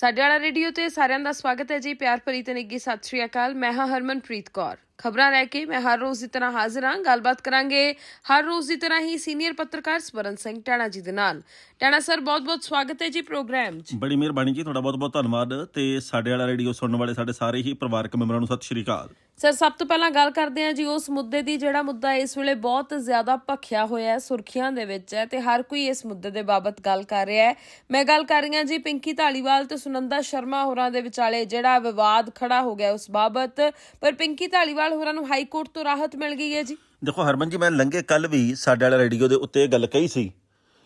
ਸਾਡੇ ਵਾਲਾ ਰੇਡੀਓ ਤੇ ਸਾਰਿਆਂ ਦਾ ਸਵਾਗਤ ਹੈ ਜੀ, ਪਿਆਰ ਭਰੀ ਤੇ ਨਿੱਗੀ ਸਤਿ ਸ਼੍ਰੀ ਅਕਾਲ। ਮੈਂ ਹਾਂ ਹਰਮਨਪ੍ਰੀਤ ਕੌਰ। ਖਬਰਾਂ ਲੈ ਕੇ ਮੈਂ ਹਰ ਰੋਜ਼ ਦੀ ਤਰ੍ਹਾਂ ਹਾਜ਼ਰ ਹਾਂ। ਗੱਲਬਾਤ ਕਰਾਂਗੇ ਹਰ ਰੋਜ਼ ਦੀ ਤਰ੍ਹਾਂ ਹੀ ਸੀਨੀਅਰ ਪੱਤਰਕਾਰ ਸਵਰਨ ਸਿੰਘ ਟਾਣਾ ਜੀ ਦੇ ਨਾਲ। ਟਾਣਾ ਸਰ, ਬਹੁਤ-ਬਹੁਤ ਸਵਾਗਤ ਹੈ ਜੀ ਪ੍ਰੋਗਰਾਮ 'ਚ। ਬੜੀ ਮਿਹਰਬਾਨੀ ਜੀ, ਤੁਹਾਡਾ ਬਹੁਤ-ਬਹੁਤ ਧੰਨਵਾਦ ਤੇ ਸਾਡੇ ਵਾਲਾ ਰੇਡੀਓ ਸੁਣਨ ਵਾਲੇ ਸਾਡੇ ਸਾਰੇ ਹੀ ਪਰਿਵਾਰਕ ਮੈਂਬਰਾਂ ਨੂੰ ਸਤਿ ਸ਼੍ਰੀ ਅਕਾਲ। ਸਰ, ਸਭ ਤੋਂ ਪਹਿਲਾਂ ਗੱਲ ਕਰਦੇ ਹਾਂ ਜੀ, ਉਸ ਮੁੱਦੇ ਦੀ ਜਿਹੜਾ ਮੁੱਦਾ ਇਸ ਵੇਲੇ ਬਹੁਤ ਜ਼ਿਆਦਾ ਭਖਿਆ ਹੋਇਆ ਹੈ, ਸੁਰਖੀਆਂ ਦੇ ਵਿੱਚ ਹੈ ਤੇ ਹਰ ਕੋਈ ਇਸ ਮੁੱਦੇ ਦੇ ਬਾਬਤ ਗੱਲ ਕਰ ਰਿਹਾ ਹੈ। ਮੈਂ ਗੱਲ ਕਰ ਰਹੀ ਹਾਂ ਜੀ ਪਿੰਕੀ ਢਾਲੀਵਾਲ ਤੇ ਸੁਨੰਦਾ ਸ਼ਰਮਾ ਹੋਰਾਂ ਦੇ ਵਿਚਾਲੇ ਜਿਹੜਾ ਵਿਵਾਦ ਖੜਾ ਹੋ ਗਿਆ ਉਸ ਬਾਬਤ। ਪਰ ਪਿੰਕੀ ਢਾਲੀਵਾਲ ਹੋਰਾਂ ਨੂੰ ਹਾਈ ਕੋਰਟ ਤੋਂ ਰਾਹਤ ਮਿਲ ਗਈ ਹੈ ਜੀ। ਦੇਖੋ ਹਰਮਨ ਜੀ, ਮੈਂ ਲੰਘੇ ਕੱਲ ਵੀ ਸਾਡੇ ਵਾਲਾ ਰੇਡੀਓ ਦੇ ਉੱਤੇ ਇਹ ਗੱਲ ਕਹੀ ਸੀ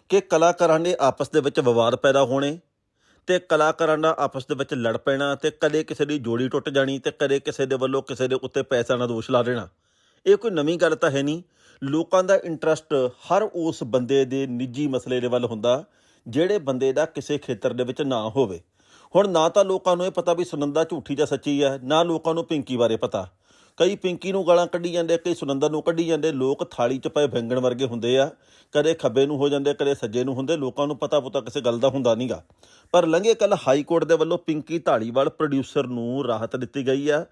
ਕਿ ਕਲਾਕਾਰਾਂ ਨੇ ਆਪਸ ਦੇ ਵਿੱਚ ਵਿਵਾਦ ਪੈਦਾ ਹੋਣੇ ਤੇ ਕਲਾਕਾਰਾਂ ਦਾ ਆਪਸ ਦੇ ਵਿੱਚ ਲੜ ਪੈਣਾ ਤੇ ਕਦੇ ਕਿਸੇ ਦੀ ਜੋੜੀ ਟੁੱਟ ਜਾਣੀ ਤੇ ਕਦੇ ਕਿਸੇ ਦੇ ਵੱਲੋਂ ਕਿਸੇ ਦੇ ਉੱਤੇ ਪੈਸਾ ਦਾ ਦੋਸ਼ ਲਾ ਦੇਣਾ। ਇਹ ਕੋਈ ਨਵੀਂ ਗੱਲ ਤਾਂ ਹੈ ਨਹੀਂ। ਲੋਕਾਂ ਦਾ ਇੰਟਰਸਟ ਹਰ ਉਸ ਬੰਦੇ ਦੇ ਨਿੱਜੀ ਮਸਲੇ ਦੇ ਵੱਲ ਹੁੰਦਾ, ਜਿਹੜੇ ਬੰਦੇ ਦਾ ਕਿਸੇ ਖੇਤਰ ਦੇ ਵਿੱਚ ਨਾ ਹੋਵੇ। ਹੁਣ ਨਾ ਤਾਂ ਲੋਕਾਂ ਨੂੰ ਇਹ ਪਤਾ ਵੀ ਸੁਨੰਦਾ ਝੂਠੀ ਜਾਂ ਸੱਚੀ ਹੈ ਨਾ ਲੋਕਾਂ ਨੂੰ ਪਿੰਕੀ ਬਾਰੇ ਪਤਾ। ਕਈ ਪਿੰਕੀ ਨੂੰ ਗਾਲਾਂ ਕੱਢੀ ਜਾਂਦੇ, ਕਈ ਸੁਨੰਦਰ ਨੂੰ ਕੱਢੀ ਜਾਂਦੇ, ਲੋਕ ਥਾਲੀ 'ਚ ਪਏ ਵੈਂਗਣ ਵਰਗੇ ਹੁੰਦੇ ਆ। ਕਦੇ ਖੱਬੇ ਨੂੰ ਹੋ ਜਾਂਦੇ, ਕਦੇ ਸੱਜੇ ਨੂੰ ਹੁੰਦੇ, ਲੋਕਾਂ ਨੂੰ ਪਤਾ ਪੁੱਤਾ ਕਿਸੇ ਗੱਲ ਦਾ ਹੁੰਦਾ ਨਹੀਂਗਾ ਪਰ ਲੰਘੇ ਕੱਲ ਹਾਈ ਕੋਰਟ ਦੇ ਵੱਲੋਂ ਪਿੰਕੀ ਢਾਲੀਵਾਲ ਪ੍ਰੋਡਿਊਸਰ ਨੂੰ ਰਾਹਤ ਦਿੱਤੀ ਗਈ ਆ।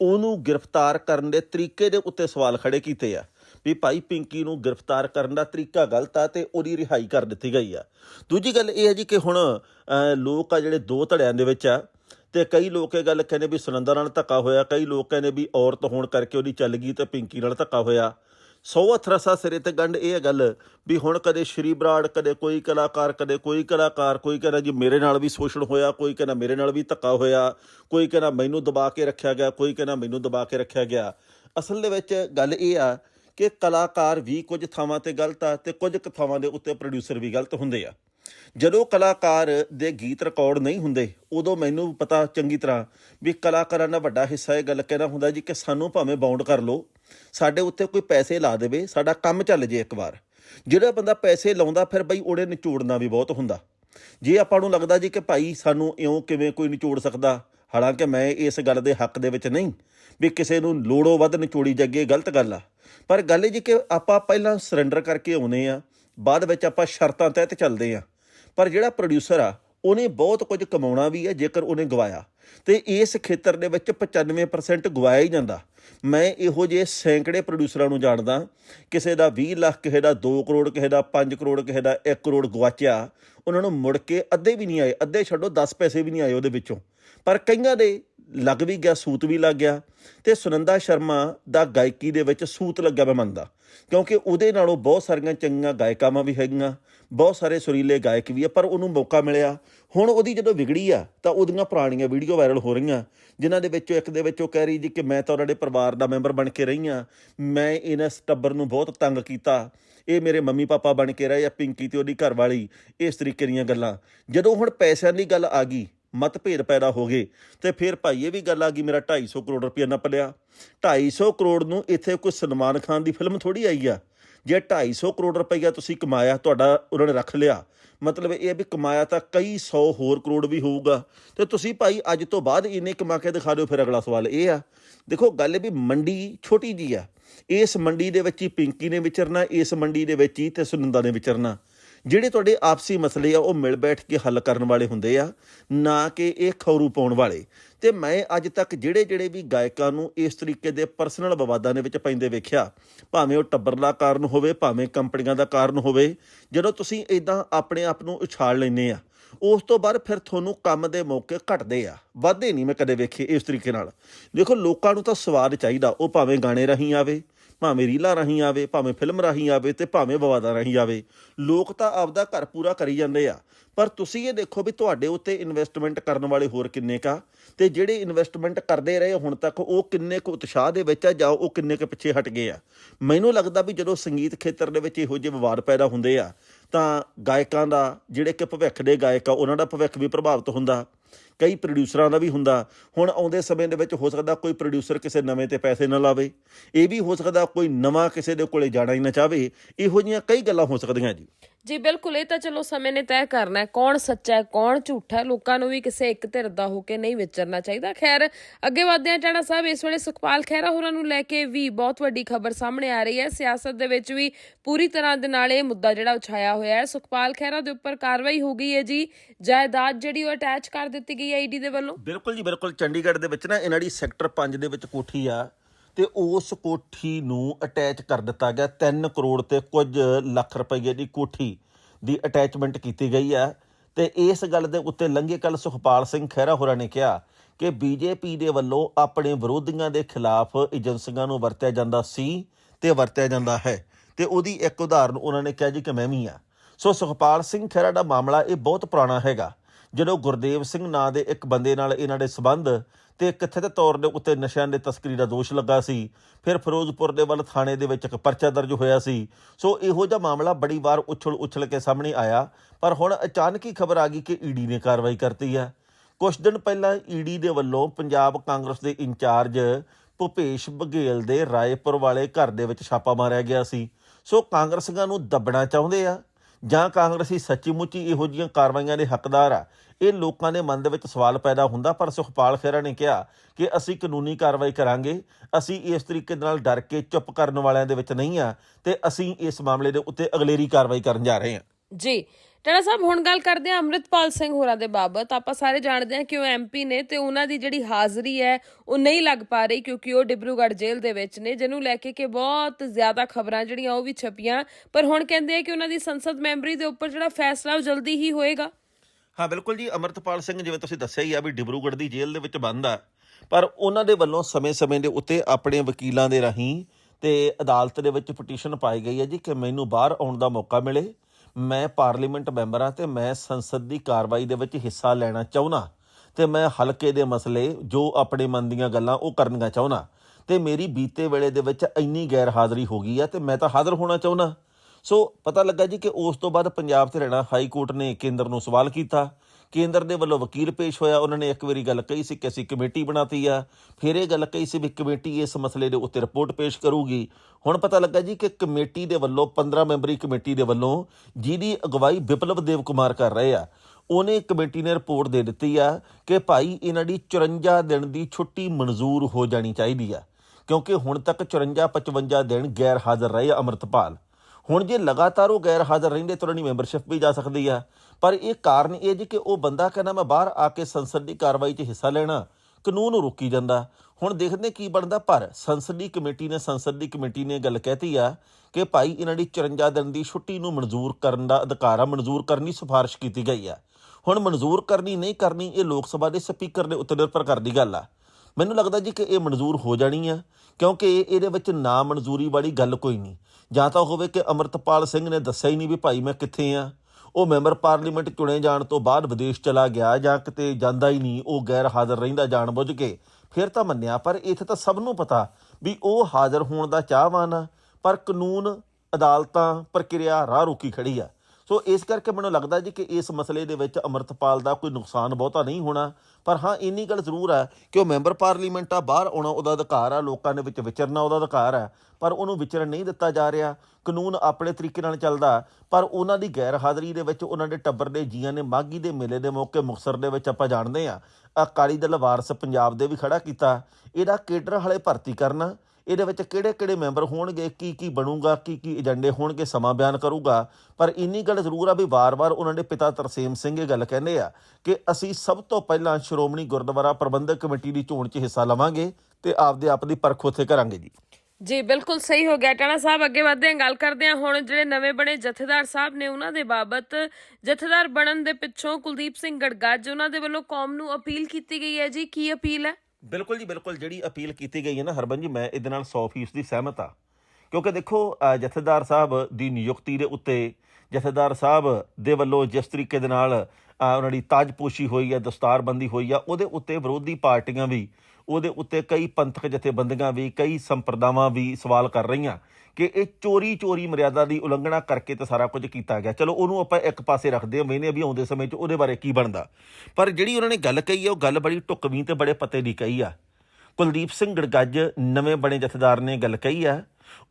ਉਹਨੂੰ ਗ੍ਰਿਫਤਾਰ ਕਰਨ ਦੇ ਤਰੀਕੇ ਦੇ ਉੱਤੇ ਸਵਾਲ ਖੜੇ ਕੀਤੇ ਆ। ਵੀ ਭਾਈ ਪਿੰਕੀ ਨੂੰ ਗ੍ਰਿਫਤਾਰ ਕਰਨ ਦਾ ਤਰੀਕਾ ਗਲਤ ਆ ਤੇ ਉਹਦੀ ਰਿਹਾਈ ਕਰ ਦਿੱਤੀ ਗਈ ਆ। ਦੂਜੀ ਗੱਲ ਇਹ ਹੈ ਜੀ ਕਿ ਹੁਣ ਲੋਕ ਆ ਜਿਹੜੇ ਦੋ ਧੜਿਆਂ ਦੇ ਵਿੱਚ ਆ ਤੇ ਕਈ ਲੋਕ ਇਹ ਗੱਲ ਕਹਿੰਦੇ ਵੀ ਸੁਨੰਦਾ ਨਾਲ ਧੱਕਾ ਹੋਇਆ, ਕਈ ਲੋਕ ਕਹਿੰਦੇ ਵੀ ਔਰਤ ਹੋਣ ਕਰਕੇ ਉਹਦੀ ਚੱਲ ਗਈ ਤੇ ਪਿੰਕੀ ਨਾਲ ਧੱਕਾ ਹੋਇਆ। ਸੌ ਅਥਰਸਾ ਸਿਰੇ ਤੇ ਗੰਢ ਇਹ ਹੈ ਗੱਲ ਵੀ ਹੁਣ ਕਦੇ ਸ਼੍ਰੀ ਬਰਾੜ, ਕਦੇ ਕੋਈ ਕਲਾਕਾਰ, ਕਦੇ ਕੋਈ ਕਲਾਕਾਰ, ਕੋਈ ਕਹਿੰਦਾ ਜੀ ਮੇਰੇ ਨਾਲ ਵੀ ਸ਼ੋਸ਼ਣ ਹੋਇਆ, ਕੋਈ ਕਹਿੰਦਾ ਮੇਰੇ ਨਾਲ ਵੀ ਧੱਕਾ ਹੋਇਆ, ਕੋਈ ਕਹਿੰਦਾ ਮੈਨੂੰ ਦਬਾ ਕੇ ਰੱਖਿਆ ਗਿਆ, ਕੋਈ ਕਹਿੰਦਾ ਮੈਨੂੰ ਦਬਾ ਕੇ ਰੱਖਿਆ ਗਿਆ। ਅਸਲ ਦੇ ਵਿੱਚ ਗੱਲ ਇਹ ਆ ਕਿ ਕਲਾਕਾਰ ਵੀ ਕੁਝ ਥਾਵਾਂ ਤੇ ਗਲਤ ਆ ਤੇ ਕੁਝ ਕੁ ਥਾਵਾਂ ਦੇ ਉੱਤੇ ਪ੍ਰੋਡਿਊਸਰ ਵੀ ਗਲਤ ਹੁੰਦੇ ਆ। ਜਦੋਂ ਕਲਾਕਾਰ ਦੇ ਗੀਤ ਰਿਕਾਰਡ ਨਹੀਂ ਹੁੰਦੇ, ਉਦੋਂ ਮੈਨੂੰ ਪਤਾ ਚੰਗੀ ਤਰ੍ਹਾਂ ਵੀ ਕਲਾਕਾਰਾਂ ਦਾ ਵੱਡਾ ਹਿੱਸਾ ਇਹ ਗੱਲ ਕਹਿਣਾ ਹੁੰਦਾ ਜੀ ਕਿ ਸਾਨੂੰ ਭਾਵੇਂ ਬਾਉਂਡ ਕਰ ਲਓ, ਸਾਡੇ ਉੱਤੇ ਕੋਈ ਪੈਸੇ ਲਾ ਦੇਵੇ, ਸਾਡਾ ਕੰਮ ਚੱਲ ਜੇ ਇੱਕ ਵਾਰ। ਜਿਹੜਾ ਬੰਦਾ ਪੈਸੇ ਲਾਉਂਦਾ ਫਿਰ ਬਈ ਉਹਦੇ ਨਿਚੋੜਨਾ ਵੀ ਬਹੁਤ ਹੁੰਦਾ। ਜੇ ਆਪਾਂ ਨੂੰ ਲੱਗਦਾ ਜੀ ਕਿ ਭਾਈ ਸਾਨੂੰ ਇਉਂ ਕਿਵੇਂ ਕੋਈ ਨਿਚੋੜ ਸਕਦਾ, ਹਾਲਾਂਕਿ ਮੈਂ ਇਸ ਗੱਲ ਦੇ ਹੱਕ ਦੇ ਵਿੱਚ ਨਹੀਂ ਵੀ ਕਿਸੇ ਨੂੰ ਲੋੜੋਂ ਵੱਧ ਨਿਚੋੜੀ ਜਾਗੇ ਗਲਤ ਗੱਲ ਆ। ਪਰ ਗੱਲ ਇਹ ਜੀ ਕਿ ਆਪਾਂ ਪਹਿਲਾਂ ਸਰੈਂਡਰ ਕਰਕੇ ਆਉਨੇ ਆ ਬਾਅਦ ਵਿੱਚ ਆਪਾਂ ਸ਼ਰਤਾਂ ਤਹਿਤ ਚੱਲਦੇ ਆ ਪਰ ਜਿਹੜਾ ਪ੍ਰੋਡਿਊਸਰ ਆ, ਉਹਨੇ ਬਹੁਤ ਕੁਝ ਕਮਾਉਣਾ ਵੀ ਹੈ ਜੇਕਰ ਉਹਨੇ ਗਵਾਇਆ। ਤੇ ਇਸ ਖੇਤਰ ਦੇ ਵਿੱਚ 95% ਗਵਾਇਆ ਹੀ ਜਾਂਦਾ। ਮੈਂ ਇਹੋ ਜਿਹੇ ਸੈਂਕੜੇ ਪ੍ਰੋਡਿਊਸਰਾਂ ਨੂੰ ਜਾਣਦਾ, ਕਿਸੇ ਦਾ 20 ਲੱਖ, ਕਿਸੇ ਦਾ 2 ਕਰੋੜ, ਕਿਸੇ ਦਾ 5 ਕਰੋੜ, ਕਿਸੇ ਦਾ 1 ਕਰੋੜ ਗਵਾਚਿਆ, ਉਹਨਾਂ ਨੂੰ ਮੁੜ ਕੇ ਅੱਧੇ ਵੀ ਨਹੀਂ ਆਏ, ਅੱਧੇ ਛੱਡੋ 10 ਪੈਸੇ ਵੀ ਨਹੀਂ ਆਏ ਉਹਦੇ ਵਿੱਚੋਂ। ਪਰ ਕਈਆਂ ਦੇ ਲੱਗ ਵੀ ਗਿਆ, ਸੂਤ ਵੀ ਲੱਗ ਗਿਆ ਤੇ ਸੁਨੰਦਾ ਸ਼ਰਮਾ ਦਾ ਗਾਇਕੀ ਦੇ ਵਿੱਚ ਸੂਤ ਲੱਗਿਆ ਮੈਂ ਮੰਨਦਾ। ਕਿਉਂਕਿ ਉਹਦੇ ਨਾਲੋਂ ਬਹੁਤ ਸਾਰੀਆਂ ਚੰਗੀਆਂ ਗਾਇਕਾਵਾਂ ਵੀ ਹੈਗੀਆਂ, ਬਹੁਤ ਸਾਰੇ ਸੁਰੀਲੇ ਗਾਇਕ ਵੀ ਆ, ਪਰ ਉਹਨੂੰ ਮੌਕਾ ਮਿਲਿਆ। ਹੁਣ ਉਹਦੀ ਜਦੋਂ ਵਿਗੜੀ ਆ, ਤਾਂ ਉਹਦੀਆਂ ਪੁਰਾਣੀਆਂ ਵੀਡੀਓ ਵਾਇਰਲ ਹੋ ਰਹੀਆਂ, ਜਿਨ੍ਹਾਂ ਦੇ ਵਿੱਚੋਂ ਇੱਕ ਦੇ ਵਿੱਚ ਉਹ ਕਹਿ ਰਹੀ ਜੀ ਕਿ ਮੈਂ ਤਾਂ ਉਹਨਾਂ ਦੇ ਪਰਿਵਾਰ ਦਾ ਮੈਂਬਰ ਬਣ ਕੇ ਰਹੀ ਆ ਮੈਂ ਇਹਨਾਂ ਟੱਬਰ ਨੂੰ ਬਹੁਤ ਤੰਗ ਕੀਤਾ, ਇਹ ਮੇਰੇ ਮੰਮੀ ਪਾਪਾ ਬਣ ਕੇ ਰਹੇ ਆ, ਪਿੰਕੀ ਤੇ ਉਹਦੀ ਘਰਵਾਲੀ, ਇਸ ਤਰੀਕੇ ਦੀਆਂ ਗੱਲਾਂ। ਜਦੋਂ ਹੁਣ ਪੈਸਿਆਂ ਦੀ ਗੱਲ ਆ ਗਈ ਮਤਭੇਦ ਪੈਦਾ ਹੋ ਗਏ ਤੇ ਫਿਰ ਭਾਈ ਇਹ ਵੀ ਗੱਲ ਆ ਗਈ, ਮੇਰਾ 250 ਕਰੋੜ ਰੁਪਇਆ ਨੱਪ ਲਿਆ। 250 ਕਰੋੜ ਨੂੰ ਇੱਥੇ ਕੋਈ ਸਲਮਾਨ ਖਾਨ ਦੀ ਫਿਲਮ ਥੋੜੀ ਆਈ ਆ। ਜੇ 250 ਕਰੋੜ ਰੁਪਈਆ ਤੁਸੀਂ ਕਮਾਇਆ, ਤੁਹਾਡਾ ਉਹਨਾਂ ਨੇ ਰੱਖ ਲਿਆ, ਮਤਲਬ ਇਹ ਵੀ ਕਮਾਇਆ ਤਾਂ ਕਈ 100 ਹੋਰ ਕਰੋੜ ਵੀ ਹੋਊਗਾ। ਤੇ ਤੁਸੀਂ ਭਾਈ ਅੱਜ ਤੋਂ ਬਾਅਦ ਇੰਨੇ ਕਮਾ ਕੇ ਦਿਖਾ ਦਿਓ, ਫਿਰ ਅਗਲਾ ਸਵਾਲ ਇਹ ਆ। ਦੇਖੋ, ਗੱਲ ਵੀ ਮੰਡੀ ਛੋਟੀ ਜੀ ਆ। ਇਸ ਮੰਡੀ ਦੇ ਵਿੱਚ ਹੀ ਪਿੰਕੀ ਨੇ ਵਿਚਰਨਾ, ਇਸ ਮੰਡੀ ਦੇ ਵਿੱਚ ਹੀ ਤੇ ਸੁਨੰਦਾ ਨੇ ਵਿਚਰਨਾ। ਜਿਹੜੇ ਤੁਹਾਡੇ ਆਪਸੀ ਮਸਲੇ ਆ, ਉਹ ਮਿਲ ਬੈਠ ਕੇ ਹੱਲ ਕਰਨ ਵਾਲੇ ਹੁੰਦੇ ਆ, ਨਾ ਕਿ ਇਹ ਖੌਰੂ ਪਾਉਣ ਵਾਲੇ। ਤੇ ਮੈਂ ਅੱਜ ਤੱਕ ਜਿਹੜੇ ਜਿਹੜੇ ਵੀ ਗਾਇਕਾਂ ਨੂੰ ਇਸ ਤਰੀਕੇ ਦੇ ਪਰਸਨਲ ਵਿਵਾਦਾਂ ਦੇ ਵਿੱਚ ਪੈਂਦੇ ਵੇਖਿਆ, ਭਾਵੇਂ ਉਹ ਟੱਬਰ ਦਾ ਕਾਰਨ ਹੋਵੇ, ਭਾਵੇਂ ਕੰਪਨੀਆਂ ਦਾ ਕਾਰਨ ਹੋਵੇ, ਜਦੋਂ ਤੁਸੀਂ ਇਦਾਂ ਆਪਣੇ ਆਪ ਨੂੰ ਉਛਾਲ ਲੈਨੇ ਆ, ਉਸ ਤੋਂ ਬਾਅਦ ਫਿਰ ਤੁਹਾਨੂੰ ਕੰਮ ਦੇ ਮੌਕੇ ਘਟਦੇ ਆ। ਵੱਧਦੇ ਨਹੀਂ ਮੈਂ ਕਦੇ ਵੇਖੇ ਇਸ ਤਰੀਕੇ ਨਾਲ। ਦੇਖੋ, ਲੋਕਾਂ ਨੂੰ ਤਾਂ ਸਵਾਦ ਚਾਹੀਦਾ, ਉਹ ਭਾਵੇਂ ਗਾਣੇ ਰਾਹੀਂ ਆਵੇ ਭਾਵੇਂ ਰੀਲਾਂ ਰਾਹੀਂ ਆਵੇ, ਭਾਵੇਂ ਫਿਲਮ ਰਾਹੀਂ ਆਵੇ ਤੇ ਭਾਵੇਂ ਵਿਵਾਦਾਂ ਰਾਹੀਂ ਆਵੇ, ਲੋਕ ਤਾਂ ਆਪਦਾ ਘਰ ਪੂਰਾ ਕਰੀ ਜਾਂਦੇ ਆ। ਪਰ ਤੁਸੀਂ ਇਹ ਦੇਖੋ ਵੀ ਤੁਹਾਡੇ ਉੱਤੇ ਇਨਵੈਸਟਮੈਂਟ ਕਰਨ ਵਾਲੇ ਹੋਰ ਕਿੰਨੇ ਕਾ ਤੇ ਜਿਹੜੇ ਇਨਵੈਸਟਮੈਂਟ ਕਰਦੇ ਰਹੇ ਹੁਣ ਤੱਕ, ਉਹ ਕਿੰਨੇ ਕੁ ਉਤਸ਼ਾਹ ਦੇ ਵਿੱਚ ਆ ਜਾਂ ਉਹ ਕਿੰਨੇ ਕੁ ਪਿੱਛੇ ਹਟ ਗਏ ਆ? ਮੈਨੂੰ ਲੱਗਦਾ ਵੀ ਜਦੋਂ ਸੰਗੀਤ ਖੇਤਰ ਦੇ ਵਿੱਚ ਇਹੋ ਜਿਹੇ ਵਿਵਾਦ ਪੈਦਾ ਹੁੰਦੇ ਆ, ਤਾਂ ਗਾਇਕਾਂ ਦਾ ਜਿਹੜੇ ਕਿ ਭਵਿੱਖ ਦੇ ਗਾਇਕ ਆ, ਉਹਨਾਂ ਦਾ ਭਵਿੱਖ ਵੀ ਪ੍ਰਭਾਵਿਤ ਹੁੰਦਾ। ਕਈ ਪ੍ਰੋਡਿਊਸਰਾਂ ਦਾ ਵੀ ਹੁੰਦਾ। ਹੁਣ ਆਉਂਦੇ ਸਮੇਂ ਦੇ ਵਿੱਚ ਹੋ ਸਕਦਾ ਕੋਈ ਪ੍ਰੋਡਿਊਸਰ ਕਿਸੇ ਨਵੇਂ ਤੇ ਪੈਸੇ ਨਾ ਲਾਵੇ। ਇਹ ਵੀ ਹੋ ਸਕਦਾ ਕੋਈ ਨਵਾਂ ਕਿਸੇ ਦੇ ਕੋਲੇ ਜਾਣਾ ਹੀ ਨਾ ਚਾਹਵੇ ਇਹੋ ਜਿਹੀਆਂ ਕਈ ਗੱਲਾਂ ਹੋ ਸਕਦੀਆਂ ਜੀ। ਜੀ, ਬਿਲਕੁਲ, ਇਹ ਤਾਂ ਚਲੋ ਸਮੇਂ ਨੇ ਤੈਅ ਕਰਨਾ ਹੈ। ਕੌਣ ਸੱਚਾ ਹੈ, ਕੌਣ ਝੂਠਾ ਹੈ, ਲੋਕਾਂ ਨੂੰ ਵੀ ਕਿਸੇ ਇੱਕ ਧਿਰ ਦਾ ਹੋ ਕੇ ਨਹੀਂ ਵਿਚਰਨਾ ਚਾਹੀਦਾ। ਖੈਰ, ਅੱਗੇ ਵਧਦੇ ਹਾਂ ਟਾਣਾ ਸਾਹਿਬ, ਇਸ ਵੇਲੇ ਸੁਖਪਾਲ ਖਹਿਰਾ ਹੋਰਾਂ ਨੂੰ ਲੈ ਕੇ ਵੀ ਬਹੁਤ ਵੱਡੀ ਖਬਰ ਸਾਹਮਣੇ ਆ ਰਹੀ ਹੈ। ਸਿਆਸਤ ਦੇ ਵਿੱਚ ਵੀ ਪੂਰੀ ਤਰ੍ਹਾਂ ਦੇ ਨਾਲ ਇਹ ਮੁੱਦਾ ਜਿਹੜਾ ਉਛਾਇਆ ਹੋਇਆ ਹੈ। ਸੁਖਪਾਲ ਖਹਿਰਾ ਦੇ ਉੱਪਰ ਕਾਰਵਾਈ ਹੋ ਗਈ ਹੈ ਜੀ। ਜਾਇਦਾਦ ਜਿਹੜੀ ਉਹ ਅਟੈਚ ਕਰ ਦਿੱਤੀ ਗਈ ਹੈ ਈਡੀ ਦੇ ਵੱਲੋਂ। ਬਿਲਕੁਲ ਜੀ, ਬਿਲਕੁਲ। ਚੰਡੀਗੜ੍ਹ ਦੇ ਵਿੱਚ ਨਾ, ਇਹਨਾਂ ਦੀ ਸੈਕਟਰ 5 ਦੇ ਵਿੱਚ ਕੋਠੀ ਆ। ਤੇ ਉਸ ਕੋਠੀ ਨੂੰ ਅਟੈਚ ਕਰ ਦਿੱਤਾ ਗਿਆ। 3 ਕਰੋੜ ਤੇ ਕੁਝ ਲੱਖ ਰੁਪਏ ਦੀ ਕੋਠੀ ਦੀ ਅਟੈਚਮੈਂਟ ਕੀਤੀ ਗਈ ਹੈ। ਤੇ ਇਸ ਗੱਲ ਦੇ ਉੱਤੇ ਲੰਘੇ ਕੱਲ ਸੁਖਪਾਲ ਸਿੰਘ ਖਹਿਰਾ ਹੋਰਾਂ ਨੇ ਕਿਹਾ ਕਿ ਬੀਜੇਪੀ ਦੇ ਵੱਲੋਂ ਆਪਣੇ ਵਿਰੋਧੀਆਂ ਦੇ ਖਿਲਾਫ ਏਜੰਸੀਆਂ ਨੂੰ ਵਰਤਿਆ ਜਾਂਦਾ ਸੀ ਤੇ ਵਰਤਿਆ ਜਾਂਦਾ ਹੈ। ਤੇ ਉਹਦੀ ਇੱਕ ਉਦਾਹਰਨ ਉਹਨਾਂ ਨੇ ਕਿਹਾ ਜੀ ਕਿ ਮੈਂ ਵੀ ਆ ਸੋ ਸੁਖਪਾਲ ਸਿੰਘ ਖਹਿਰਾ ਦਾ ਮਾਮਲਾ ਇਹ ਬਹੁਤ ਪੁਰਾਣਾ ਹੈਗਾ। ਜਦੋਂ ਗੁਰਦੇਵ ਸਿੰਘ ਨਾਂ ਦੇ ਇੱਕ ਬੰਦੇ ਨਾਲ ਇਹਨਾਂ ਦੇ ਸਬੰਧ ਤੇ ਕਥਿਤ ਤੌਰ ਦੇ ਉੱਤੇ ਨਸ਼ਿਆਂ ਦੇ ਤਸਕਰੀ ਦਾ ਦੋਸ਼ ਲੱਗਾ ਸੀ, ਫਿਰ ਫਿਰੋਜ਼ਪੁਰ ਦੇ ਵੱਲ ਥਾਣੇ ਦੇ ਵਿੱਚ ਇੱਕ ਪਰਚਾ ਦਰਜ ਹੋਇਆ ਸੀ। ਸੋ ਇਹੋ ਜਿਹਾ ਮਾਮਲਾ ਬੜੀ ਵਾਰ ਉਛਲ ਉਛਲ ਕੇ ਸਾਹਮਣੇ ਆਇਆ, ਪਰ ਹੁਣ ਅਚਾਨਕ ਹੀ ਖਬਰ ਆ ਗਈ ਕਿ ਈਡੀ ਨੇ ਕਾਰਵਾਈ ਕਰਤੀ ਹੈ। ਕੁਝ ਦਿਨ ਪਹਿਲਾਂ ਈਡੀ ਦੇ ਵੱਲੋਂ ਪੰਜਾਬ ਕਾਂਗਰਸ ਦੇ ਇੰਚਾਰਜ ਭੁਪੇਸ਼ ਬਘੇਲ ਦੇ ਰਾਏਪੁਰ ਵਾਲੇ ਘਰ ਦੇ ਵਿੱਚ ਛਾਪਾ ਮਾਰਿਆ ਗਿਆ ਸੀ। ਸੋ ਕਾਂਗਰਸੀਆਂ ਨੂੰ ਦੱਬਣਾ ਚਾਹੁੰਦੇ ਆ ਜਾਂ ਕਾਂਗਰਸੀ ਸੱਚੀ ਮੁੱਚੀ ਇਹੋ ਜਿਹੀਆਂ ਕਾਰਵਾਈਆਂ ਦੇ ਹੱਕਦਾਰ ਆ, ਇਹ ਲੋਕਾਂ ਦੇ ਮਨ ਦੇ ਵਿੱਚ ਸਵਾਲ ਪੈਦਾ ਹੁੰਦਾ, ਪਰ ਸੁਖਪਾਲ ਖਹਿਰਾ ਨੇ ਕਿਹਾ ਕਿ ਅਸੀਂ ਕਾਨੂੰਨੀ ਕਾਰਵਾਈ ਕਰਾਂਗੇ, ਅਸੀਂ ਇਸ ਤਰੀਕੇ ਦੇ ਨਾਲ ਡਰ ਕੇ ਚੁੱਪ ਕਰਨ ਵਾਲਿਆਂ ਦੇ ਵਿੱਚ ਨਹੀਂ ਆ, ਤੇ ਅਸੀਂ ਇਸ ਮਾਮਲੇ ਦੇ ਉੱਤੇ ਅਗਲੇਰੀ ਕਾਰਵਾਈ ਕਰਨ ਜਾ ਰਹੇ ਹਾਂ। ਜੀ ਟਣਾ ਸਾਹਿਬ, ਹੁਣ ਗੱਲ ਕਰਦੇ ਹਾਂ ਅੰਮ੍ਰਿਤਪਾਲ ਸਿੰਘ ਹੋਰਾਂ ਦੇ ਬਾਬਤ। ਆਪਾਂ ਸਾਰੇ ਜਾਣਦੇ ਹਾਂ ਕਿ ਉਹ ਐਮਪੀ ਨੇ ਤੇ ਉਹਨਾਂ ਦੀ ਜਿਹੜੀ ਹਾਜ਼ਰੀ ਹੈ, ਉਹ ਨਹੀਂ ਲੱਗ ਪਾ ਰਹੀ ਕਿਉਂਕਿ ਉਹ ਡਿਬਰੂਗੜ੍ਹ ਜੇਲ੍ਹ ਦੇ ਵਿੱਚ ਨੇ, ਜਿਹਨੂੰ ਲੈ ਕੇ ਕਿ ਬਹੁਤ ਜ਼ਿਆਦਾ ਖਬਰਾਂ ਜਿਹੜੀਆਂ ਉਹ ਵੀ ਛਪੀਆਂ। ਪਰ ਹੁਣ ਕਹਿੰਦੇ ਆ ਕਿ ਉਹਨਾਂ ਦੀ ਸੰਸਦ ਮੈਂਬਰੀ ਦੇ ਉੱਪਰ ਜਿਹੜਾ ਫੈਸਲਾ, ਉਹ ਜਲਦੀ ਹੀ ਹੋਏਗਾ। ਹਾਂ, ਬਿਲਕੁਲ ਜੀ। ਅਮਰਤਪਾਲ ਸਿੰਘ ਜਿਵੇਂ ਤੁਸੀਂ ਦੱਸਿਆ ਹੀ ਆ ਵੀ ਡਿਬਰੂਗੜ੍ਹ ਦੀ ਜੇਲ੍ਹ ਦੇ ਵਿੱਚ ਬੰਦ ਆ। ਪਰ ਉਹਨਾਂ ਦੇ ਵੱਲੋਂ ਸਮੇਂ-ਸਮੇਂ ਦੇ ਉੱਤੇ ਆਪਣੇ ਵਕੀਲਾਂ ਦੇ ਰਾਹੀਂ ਤੇ ਅਦਾਲਤ ਦੇ ਵਿੱਚ ਪਟੀਸ਼ਨ ਪਾਈ ਗਈ ਹੈ ਜੀ ਕਿ ਮੈਨੂੰ ਬਾਹਰ ਆਉਣ ਦਾ ਮੌਕਾ ਮਿਲੇ। ਮੈਂ ਪਾਰਲੀਮੈਂਟ ਮੈਂਬਰ ਹਾਂ ਤੇ ਮੈਂ ਸੰਸਦ ਦੀ ਕਾਰਵਾਈ ਦੇ ਵਿੱਚ ਹਿੱਸਾ ਲੈਣਾ ਚਾਹੁੰਦਾ ਤੇ ਮੈਂ ਹਲਕੇ ਦੇ ਮਸਲੇ ਜੋ ਆਪਣੇ ਮਨ ਦੀਆਂ ਗੱਲਾਂ ਉਹ ਕਰਨੀਆਂ ਚਾਹੁੰਦਾ ਤੇ ਮੇਰੀ ਬੀਤੇ ਵੇਲੇ ਦੇ ਵਿੱਚ ਇੰਨੀ ਗੈਰ ਹਾਜ਼ਰੀ ਹੋ ਗਈ ਆ ਤੇ ਮੈਂ ਤਾਂ ਹਾਜ਼ਰ ਹੋਣਾ ਚਾਹੁੰਦਾ ਸੋ ਪਤਾ ਲੱਗਾ ਜੀ ਕਿ ਉਸ ਤੋਂ ਬਾਅਦ ਪੰਜਾਬ ਤੇ ਹਰਿਆਣਾ ਹਾਈ ਕੋਰਟ ਨੇ ਕੇਂਦਰ ਨੂੰ ਸਵਾਲ ਕੀਤਾ ਕੇਂਦਰ ਦੇ ਵੱਲੋਂ ਵਕੀਲ ਪੇਸ਼ ਹੋਇਆ, ਉਹਨਾਂ ਨੇ ਇੱਕ ਵਾਰੀ ਗੱਲ ਕਹੀ ਸੀ ਕਿ ਅਸੀਂ ਕਮੇਟੀ ਬਣਾਤੀ ਆ, ਫਿਰ ਇਹ ਗੱਲ ਕਹੀ ਸੀ ਵੀ ਕਮੇਟੀ ਇਸ ਮਸਲੇ ਦੇ ਉੱਤੇ ਰਿਪੋਰਟ ਪੇਸ਼ ਕਰੂਗੀ। ਹੁਣ ਪਤਾ ਲੱਗਾ ਜੀ ਕਿ ਕਮੇਟੀ ਦੇ ਵੱਲੋਂ 15 ਮੈਂਬਰੀ ਕਮੇਟੀ ਦੇ ਵੱਲੋਂ ਜਿਹਦੀ ਅਗਵਾਈ ਵਿਪਲਵ ਦੇਵ ਕੁਮਾਰ ਕਰ ਰਹੇ ਆ, ਉਹਨੇ ਕਮੇਟੀ ਨੇ ਰਿਪੋਰਟ ਦੇ ਦਿੱਤੀ ਆ ਕਿ ਭਾਈ ਇਹਨਾਂ ਦੀ 54 ਦਿਨ ਦੀ ਛੁੱਟੀ ਮਨਜ਼ੂਰ ਹੋ ਜਾਣੀ ਚਾਹੀਦੀ ਆ, ਕਿਉਂਕਿ ਹੁਣ ਤੱਕ 54 55 ਦਿਨ ਗੈਰ ਹਾਜ਼ਰ ਰਹੇ ਆ ਅੰਮ੍ਰਿਤਪਾਲ। ਹੁਣ ਜੇ ਲਗਾਤਾਰ ਉਹ ਗੈਰ ਹਾਜ਼ਰ ਰਹਿੰਦੇ ਤਾਂ ਉਹਨਾਂ ਦੀ ਮੈਂਬਰਸ਼ਿਪ ਵੀ ਜਾ ਸਕਦੀ ਆ। ਪਰ ਇਹ ਕਾਰਨ ਇਹ ਜੀ ਕਿ ਉਹ ਬੰਦਾ ਕਹਿੰਦਾ ਮੈਂ ਬਾਹਰ ਆ ਕੇ ਸੰਸਦ ਦੀ ਕਾਰਵਾਈ 'ਚ ਹਿੱਸਾ ਲੈਣਾ, ਕਾਨੂੰਨ ਨੂੰ ਰੋਕੀ ਜਾਂਦਾ। ਹੁਣ ਦੇਖਦੇ ਕੀ ਬਣਦਾ, ਪਰ ਸੰਸਦੀ ਕਮੇਟੀ ਨੇ, ਸੰਸਦ ਦੀ ਕਮੇਟੀ ਨੇ ਗੱਲ ਕਹਿਤੀ ਆ ਕਿ ਭਾਈ ਇਹਨਾਂ ਦੀ 54 ਦਿਨ ਦੀ ਛੁੱਟੀ ਨੂੰ ਮਨਜ਼ੂਰ ਕਰਨ ਦਾ ਅਧਿਕਾਰ ਆ, ਮਨਜ਼ੂਰ ਕਰਨ ਦੀ ਸਿਫਾਰਿਸ਼ ਕੀਤੀ ਗਈ ਆ। ਹੁਣ ਮਨਜ਼ੂਰ ਕਰਨੀ ਨਹੀਂ ਕਰਨੀ ਇਹ ਲੋਕ ਸਭਾ ਦੇ ਸਪੀਕਰ ਦੇ ਉੱਤੇ ਨਿਰਭਰ ਕਰਦੀ ਗੱਲ ਆ। ਮੈਨੂੰ ਲੱਗਦਾ ਜੀ ਕਿ ਇਹ ਮਨਜ਼ੂਰ ਹੋ ਜਾਣੀ ਆ, ਕਿਉਂਕਿ ਇਹਦੇ ਵਿੱਚ ਨਾ ਮਨਜ਼ੂਰੀ ਵਾਲੀ ਗੱਲ ਕੋਈ ਨਹੀਂ। ਜਾਂ ਤਾਂ ਹੋਵੇ ਕਿ ਅਮਰਤਪਾਲ ਸਿੰਘ ਨੇ ਦੱਸਿਆ ਹੀ ਨਹੀਂ ਵੀ ਭਾਈ ਮੈਂ ਕਿੱਥੇ ਆ। ਉਹ ਮੈਂਬਰ ਪਾਰਲੀਮੈਂਟ ਚੁਣੇ ਜਾਣ ਤੋਂ ਬਾਅਦ ਵਿਦੇਸ਼ ਚਲਾ ਗਿਆ ਜਾਂ ਕਿਤੇ ਜਾਂਦਾ ਹੀ ਨਹੀਂ, ਉਹ ਗੈਰ ਹਾਜ਼ਰ ਰਹਿੰਦਾ ਜਾਣ ਬੁੱਝ ਕੇ। ਫਿਰ ਤਾਂ ਮੰਨਿਆ, ਪਰ ਇੱਥੇ ਤਾਂ ਸਭ ਨੂੰ ਪਤਾ ਵੀ ਉਹ ਹਾਜ਼ਰ ਹੋਣ ਦਾ ਚਾਹਵਾਨ ਆ, ਪਰ ਕਾਨੂੰਨ, ਅਦਾਲਤਾਂ, ਪ੍ਰਕਿਰਿਆ ਰਾਹ ਰੋਕੀ ਖੜੀ ਆ। ਸੋ ਇਸ ਕਰਕੇ ਮੈਨੂੰ ਲੱਗਦਾ ਜੀ ਕਿ ਇਸ ਮਸਲੇ ਦੇ ਵਿੱਚ ਅਮਰਤਪਾਲ ਦਾ ਕੋਈ ਨੁਕਸਾਨ ਬਹੁਤਾ ਨਹੀਂ ਹੋਣਾ। ਪਰ ਹਾਂ, ਇੰਨੀ ਗੱਲ ਜ਼ਰੂਰ ਆ ਕਿ ਉਹ ਮੈਂਬਰ ਪਾਰਲੀਮੈਂਟ ਆ, ਬਾਹਰ ਆਉਣਾ ਉਹਦਾ ਅਧਿਕਾਰ ਆ, ਲੋਕਾਂ ਦੇ ਵਿੱਚ ਵਿਚਰਨਾ ਉਹਦਾ ਅਧਿਕਾਰ ਆ ਪਰ ਉਹਨੂੰ ਵਿਚਰਨ ਨਹੀਂ ਦਿੱਤਾ ਜਾ ਰਿਹਾ। ਕਾਨੂੰਨ ਆਪਣੇ ਤਰੀਕੇ ਨਾਲ ਚੱਲਦਾ। ਪਰ ਉਹਨਾਂ ਦੀ ਗੈਰ ਹਾਜ਼ਰੀ ਦੇ ਵਿੱਚ ਉਹਨਾਂ ਦੇ ਟੱਬਰ ਦੇ ਜੀਆਂ ਨੇ ਮਾਗੀ ਦੇ ਮੇਲੇ ਦੇ ਮੌਕੇ ਮੁਕਸਰ ਦੇ ਵਿੱਚ ਆਪਾਂ ਜਾਣਦੇ ਆ ਅਕਾਲੀ ਦਲ ਵਾਰਸ ਪੰਜਾਬ ਦੇ ਵੀ ਖੜਾ ਕੀਤਾ। ਇਹਦਾ ਕੇਡਰ ਹਲੇ ਭਰਤੀ ਕਰਨਾ। ਇਹਦੇ ਵਿੱਚ ਕਿਹੜੇ ਕਿਹੜੇ ਮੈਂਬਰ ਹੋਣਗੇ, ਕੀ ਕੀ ਬਣੂਗਾ, ਕੀ ਕੀ ਏਜੰਡੇ ਹੋਣਗੇ, ਸਮਾਂ ਬਿਆਨ ਕਰੂਗਾ। ਪਰ ਇੰਨੀ ਗੱਲ ਜ਼ਰੂਰ ਆ ਵੀ ਵਾਰ-ਵਾਰ ਉਹਨਾਂ ਦੇ ਪਿਤਾ ਤਰਸੇਮ ਸਿੰਘ ਇਹ ਗੱਲ ਕਹਿੰਦੇ ਆ ਕਿ ਅਸੀਂ ਸਭ ਤੋਂ ਪਹਿਲਾਂ ਸ਼੍ਰੋਮਣੀ ਗੁਰਦੁਆਰਾ ਪ੍ਰਬੰਧਕ ਕਮੇਟੀ ਦੀ ਚੋਣ 'ਚ ਹਿੱਸਾ ਲਵਾਂਗੇ ਤੇ ਆਪਦੇ ਆਪ ਦੀ ਪਰਖ ਉੱਥੇ ਕਰਾਂਗੇ ਜੀ। ਜੀ, ਬਿਲਕੁਲ ਸਹੀ ਹੋ ਗਿਆ। ਟਾਣਾ ਸਾਹਿਬ, ਅੱਗੇ ਵਧਦੇ ਹਾਂ, ਗੱਲ ਕਰਦੇ ਹਾਂ ਹੁਣ ਜਿਹੜੇ ਨਵੇਂ ਬਣੇ ਜਥੇਦਾਰ ਸਾਹਿਬ ਨੇ ਉਹਨਾਂ ਦੇ ਬਾਬਤ। ਜਥੇਦਾਰ ਬਣਨ ਦੇ ਪਿੱਛੋਂ ਕੁਲਦੀਪ ਸਿੰਘ ਗੜਗੱਜ, ਉਹਨਾਂ ਦੇ ਵੱਲੋਂ ਕੌਮ ਨੂੰ ਅਪੀਲ ਕੀਤੀ ਗਈ ਹੈ ਜੀ। ਕੀ ਅਪੀਲ ਹੈ? ਬਿਲਕੁਲ ਜੀ, ਬਿਲਕੁਲ ਜਿਹੜੀ ਅਪੀਲ ਕੀਤੀ ਗਈ ਹੈ ਨਾ ਹਰਬਨ ਜੀ, ਮੈਂ ਇਹਦੇ ਨਾਲ 100% ਦੀ ਸਹਿਮਤ ਆ ਕਿਉਂਕਿ ਦੇਖੋ ਜਥੇਦਾਰ ਸਾਹਿਬ ਦੀ ਨਿਯੁਕਤੀ ਦੇ ਉੱਤੇ ਜਥੇਦਾਰ ਸਾਹਿਬ ਦੇ ਵੱਲੋਂ ਜਿਸ ਤਰੀਕੇ ਦੇ ਨਾਲ ਉਹਨਾਂ ਦੀ ਤਾਜਪੋਸ਼ੀ ਹੋਈ ਹੈ, ਦਸਤਾਰਬੰਦੀ ਹੋਈ ਆ, ਉਹਦੇ ਉੱਤੇ ਵਿਰੋਧੀ ਪਾਰਟੀਆਂ ਵੀ, ਉਹਦੇ ਉੱਤੇ ਕਈ ਪੰਥਕ ਜਥੇਬੰਦੀਆਂ ਵੀ, ਕਈ ਸੰਪਰਦਾਵਾਂ ਵੀ ਸਵਾਲ ਕਰ ਰਹੀਆਂ। ਕਿ ਇਹ ਚੋਰੀ ਚੋਰੀ ਮਰਿਆਦਾ ਦੀ ਉਲੰਘਣਾ ਕਰਕੇ ਤਾਂ ਸਾਰਾ ਕੁਝ ਕੀਤਾ ਗਿਆ। ਚਲੋ, ਉਹਨੂੰ ਆਪਾਂ ਇੱਕ ਪਾਸੇ ਰੱਖਦੇ ਹਾਂ ਵੇਨੇ ਵੀ ਆਉਂਦੇ ਸਮੇਂ 'ਚ ਉਹਦੇ ਬਾਰੇ ਕੀ ਬਣਦਾ। ਪਰ ਜਿਹੜੀ ਉਹਨਾਂ ਨੇ ਗੱਲ ਕਹੀ ਹੈ ਉਹ ਗੱਲ ਬੜੀ ਢੁਕਵੀਂ ਤੇ ਬੜੇ ਪਤੇ ਦੀ ਕਹੀ ਆ। ਕੁਲਦੀਪ ਸਿੰਘ ਗੜਗੱਜ, ਨਵੇਂ ਬਣੇ ਜਥੇਦਾਰ ਨੇ ਗੱਲ ਕਹੀ ਆ।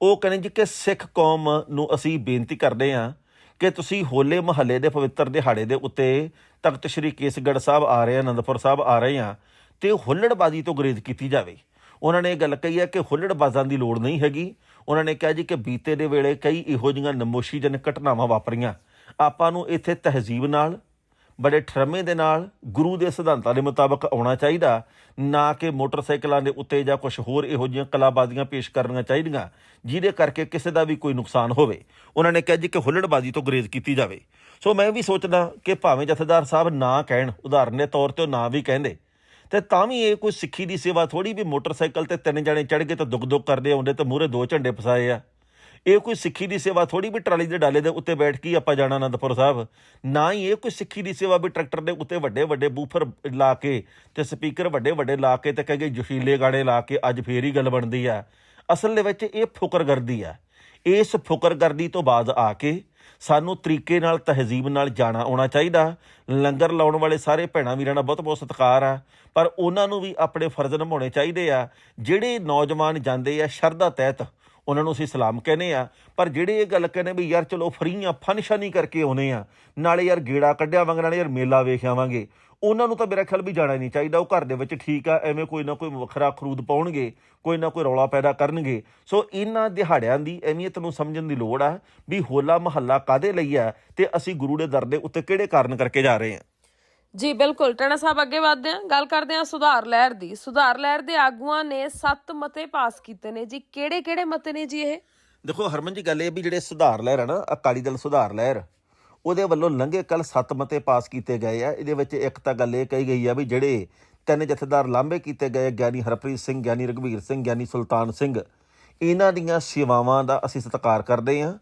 ਉਹ ਕਹਿੰਦੇ ਜੀ ਕਿ ਸਿੱਖ ਕੌਮ ਨੂੰ ਅਸੀਂ ਬੇਨਤੀ ਕਰਦੇ ਆ ਕਿ ਤੁਸੀਂ ਹੋਲੇ ਮਹੱਲੇ ਦੇ ਪਵਿੱਤਰ ਦਿਹਾੜੇ ਦੇ ਉੱਤੇ ਤਖਤ ਸ੍ਰੀ ਕੇਸਗੜ੍ਹ ਸਾਹਿਬ ਆ ਰਹੇ ਆ, ਅਨੰਦਪੁਰ ਸਾਹਿਬ ਆ ਰਹੇ ਆ, ਤੇ ਹੁੱਲੜਬਾਜ਼ੀ ਤੋਂ ਗਰੇਜ਼ ਕੀਤੀ ਜਾਵੇ। ਉਹਨਾਂ ਨੇ ਇਹ ਗੱਲ ਕਹੀ ਹੈ ਕਿ ਹੁੱਲੜਬਾਜ਼ਾਂ ਦੀ ਲੋੜ ਨਹੀਂ ਹੈਗੀ। ਉਹਨਾਂ ਨੇ ਕਿਹਾ ਜੀ ਕਿ ਬੀਤੇ ਦੇ ਵੇਲੇ ਕਈ ਇਹੋ ਜਿਹੀਆਂ ਨਮੋਸ਼ੀਜਨਕ ਘਟਨਾਵਾਂ ਵਾਪਰੀਆਂ। ਆਪਾਂ ਨੂੰ ਇੱਥੇ ਤਹਿਜ਼ੀਬ ਨਾਲ, ਬੜੇ ਠਰਮੇ ਦੇ ਨਾਲ, ਗੁਰੂ ਦੇ ਸਿਧਾਂਤਾਂ ਦੇ ਮੁਤਾਬਕ ਆਉਣਾ ਚਾਹੀਦਾ, ਨਾ ਕਿ ਮੋਟਰਸਾਈਕਲਾਂ ਦੇ ਉੱਤੇ ਜਾਂ ਕੁਝ ਹੋਰ ਇਹੋ ਜਿਹੀਆਂ ਕਲਾਬਾਜ਼ੀਆਂ ਪੇਸ਼ ਕਰਨੀਆਂ ਚਾਹੀਦੀਆਂ, ਜਿਹਦੇ ਕਰਕੇ ਕਿਸੇ ਦਾ ਵੀ ਕੋਈ ਨੁਕਸਾਨ ਹੋਵੇ। ਉਹਨਾਂ ਨੇ ਕਿਹਾ ਜੀ ਕਿ ਹੁੱਲੜਬਾਜ਼ੀ ਤੋਂ ਗੁਰੇਜ਼ ਕੀਤੀ ਜਾਵੇ। ਸੋ ਮੈਂ ਵੀ ਸੋਚਦਾ ਕਿ ਭਾਵੇਂ ਜਥੇਦਾਰ ਸਾਹਿਬ ਨਾ ਕਹਿਣ, ਉਦਾਹਰਨ ਦੇ ਤੌਰ ਤੇ ਉਹ ਨਾ ਵੀ ਕਹਿੰਦੇ ਤੇ ਤਾਂ ਵੀ ਇਹ ਕੋਈ ਸਿੱਖੀ ਦੀ ਸੇਵਾ ਥੋੜੀ ਵੀ ਮੋਟਰਸਾਈਕਲ ਤੇ ਤਿੰਨ ਜਣੇ ਚੜ ਗਏ ਤਾਂ ਦੁੱਖ ਦੁੱਖ ਕਰਦੇ ਆਉਂਦੇ ਤੇ ਮੂਹਰੇ ਦੋ ਝੰਡੇ ਫਸਾਏ ਆ। ਇਹ ਕੋਈ ਸਿੱਖੀ ਦੀ ਸੇਵਾ ਥੋੜੀ ਵੀ ਟਰਾਲੀ ਦੇ ਡਾਲੇ ਦੇ ਉੱਤੇ ਬੈਠ ਕੇ ਹੀ ਆਪਾਂ ਜਾਣਾ ਅਨੰਦਪੁਰ ਸਾਹਿਬ। ਨਾ ਹੀ ਇਹ ਕੋਈ ਸਿੱਖੀ ਦੀ ਸੇਵਾ ਵੀ ਟਰੈਕਟਰ ਦੇ ਉੱਤੇ ਵੱਡੇ ਵੱਡੇ ਬੂਫਰ ਲਾ ਕੇ ਤੇ ਸਪੀਕਰ ਵੱਡੇ ਵੱਡੇ ਲਾ ਕੇ ਤੇ ਕਹੇ ਜੋਸ਼ੀਲੇ ਗਾਣੇ ਲਾ ਕੇ ਅੱਜ ਫੇਰ ਹੀ ਗੱਲ ਬਣਦੀ ਆ। ਅਸਲ ਦੇ ਵਿੱਚ ਇਹ ਫੁਕਰਗਰਦੀ ਆ। ਇਸ ਫੁਕਰਗਰਦੀ ਤੋਂ ਬਾਅਦ ਆ ਕੇ ਸਾਨੂੰ ਤਰੀਕੇ ਨਾਲ, ਤਹਿਜ਼ੀਬ ਨਾਲ ਜਾਣਾ ਆਉਣਾ ਚਾਹੀਦਾ। ਲੰਗਰ ਲਾਉਣ ਵਾਲੇ ਸਾਰੇ ਭੈਣਾਂ ਵੀਰਾਂ ਦਾ ਬਹੁਤ ਬਹੁਤ ਸਤਿਕਾਰ ਆ। ਪਰ ਉਹਨਾਂ ਨੂੰ ਵੀ ਆਪਣੇ ਫਰਜ਼ ਨਿਭਾਉਣੇ ਚਾਹੀਦੇ ਆ। ਜਿਹੜੇ ਨੌਜਵਾਨ ਜਾਂਦੇ ਆ ਸ਼ਰਧਾ ਤਹਿਤ, ਉਹਨਾਂ ਨੂੰ ਅਸੀਂ ਸਲਾਮ ਕਹਿੰਦੇ ਆ। ਪਰ ਜਿਹੜੇ ਇਹ ਗੱਲ ਕਹਿੰਦੇ ਵੀ ਯਾਰ ਚਲੋ ਫਰੀਆਂ, ਫਨਸ਼ਾਨੀ ਕਰਕੇ ਆਉਨੇ ਆ। ਨਾਲੇ ਯਾਰ ਗੇੜਾ ਕੱਢਿਆ ਵਾਂਗ, ਨਾਲੇ ਯਾਰ ਮੇਲਾ ਵੇਖ ਆਵਾਂਗੇ। ਉਹਨਾਂ ਨੂੰ ਤਾਂ ਮੇਰਾ ਖਿਆਲ ਵੀ ਜਾਣਾ ਹੀ ਨਹੀਂ ਚਾਹੀਦਾ ਉਹ ਘਰ ਦੇ ਵਿੱਚ ਠੀਕ ਆ ਐਵੇਂ ਕੋਈ ਨਾ ਕੋਈ ਵੱਖਰਾ ਖਰੂਦ ਪਾਉਣਗੇ ਕੋਈ ਨਾ ਕੋਈ ਰੌਲਾ ਪੈਦਾ ਕਰਨਗੇ। ਸੋ ਇਹਨਾਂ ਦਿਹਾੜਿਆਂ ਦੀ ਅਹਿਮੀਅਤ ਨੂੰ ਸਮਝਣ ਦੀ ਲੋੜ ਆ ਵੀ ਹੋਲਾ ਮਹੱਲਾ ਕਾਦੇ ਲਈ ਆ ਤੇ ਅਸੀਂ ਗੁਰੂ ਦੇ ਦਰ ਦੇ ਉੱਤੇ ਕਿਹੜੇ ਕਾਰਨ ਕਰਕੇ ਜਾ ਰਹੇ ਆ? ਜੀ ਬਿਲਕੁਲ। ਟਣਾ ਸਾਹਿਬ ਅੱਗੇ ਵਧਦੇ ਹਾਂ। ਗੱਲ ਕਰਦੇ ਹਾਂ ਸੁਧਾਰ ਲਹਿਰ ਦੀ। ਸੁਧਾਰ ਲਹਿਰ ਦੇ ਆਗੂਆਂ ਨੇ ਸੱਤ ਮਤੇ ਪਾਸ ਕੀਤੇ ਨੇ ਜੀ। ਕਿਹੜੇ ਕਿਹੜੇ ਮਤੇ ਨੇ ਜੀ ਇਹ? ਦੇਖੋ ਹਰਮਨ ਜੀ ਗੱਲ ਇਹ ਵੀ ਜਿਹੜੇ ਸੁਧਾਰ ਲਹਿਰ ਹੈ ਨਾ ਅਕਾਲੀ ਦਲ ਸੁਧਾਰ ਲਹਿਰ ਉਹਦੇ ਵੱਲੋਂ ਲੰਘੇ ਕੱਲ ਸੱਤ ਮਤੇ ਪਾਸ ਕੀਤੇ ਗਏ ਆ। ਇਹਦੇ ਵਿੱਚ ਇੱਕ ਤਾਂ ਗੱਲ ਇਹ ਕਹੀ ਗਈ ਆ ਵੀ ਜਿਹੜੇ ਤਿੰਨ ਜਥੇਦਾਰ ਲਾਂਭੇ ਕੀਤੇ ਗਏ ਗਿਆਨੀ ਹਰਪ੍ਰੀਤ ਸਿੰਘ, ਗਿਆਨੀ ਰਘਵੀਰ ਸਿੰਘ, ਗਿਆਨੀ ਸੁਲਤਾਨ ਸਿੰਘ, ਇਹਨਾਂ ਦੀਆਂ ਸੇਵਾਵਾਂ ਦਾ ਅਸੀਂ ਸਤਿਕਾਰ ਕਰਦੇ ਹਾਂ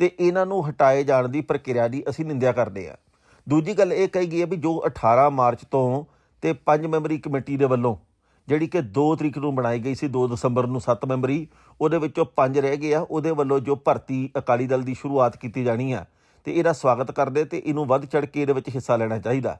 ਤੇ ਇਹਨਾਂ ਨੂੰ ਹਟਾਏ ਜਾਣ ਦੀ ਪ੍ਰਕਿਰਿਆ ਦੀ ਅਸੀਂ ਨਿੰਦਿਆ ਕਰਦੇ ਹਾਂ। ਦੂਜੀ ਗੱਲ ਇਹ ਕਹੀ ਗਈ ਹੈ ਵੀ ਜੋ 18 ਮਾਰਚ ਤੋਂ ਤੇ 5 ਮੈਂਬਰੀ ਕਮੇਟੀ ਦੇ ਵੱਲੋਂ ਜਿਹੜੀ ਕਿ 2 ਤਰੀਕ ਨੂੰ ਬਣਾਈ ਗਈ ਸੀ 2 ਦਸੰਬਰ ਨੂੰ 7 ਮੈਂਬਰੀ, ਉਹਦੇ ਵਿੱਚੋਂ 5 ਰਹਿ ਗਏ ਆ। ਉਹਦੇ ਵੱਲੋਂ ਜੋ ਭਰਤੀ ਅਕਾਲੀ ਦਲ ਦੀ ਸ਼ੁਰੂਆਤ ਕੀਤੀ ਜਾਣੀ ਆ ਤੇ ਇਹਦਾ ਸਵਾਗਤ ਕਰਦੇ ਤੇ ਇਹਨੂੰ ਵੱਧ ਚੜ ਕੇ ਇਹਦੇ ਵਿੱਚ ਹਿੱਸਾ ਲੈਣਾ ਚਾਹੀਦਾ।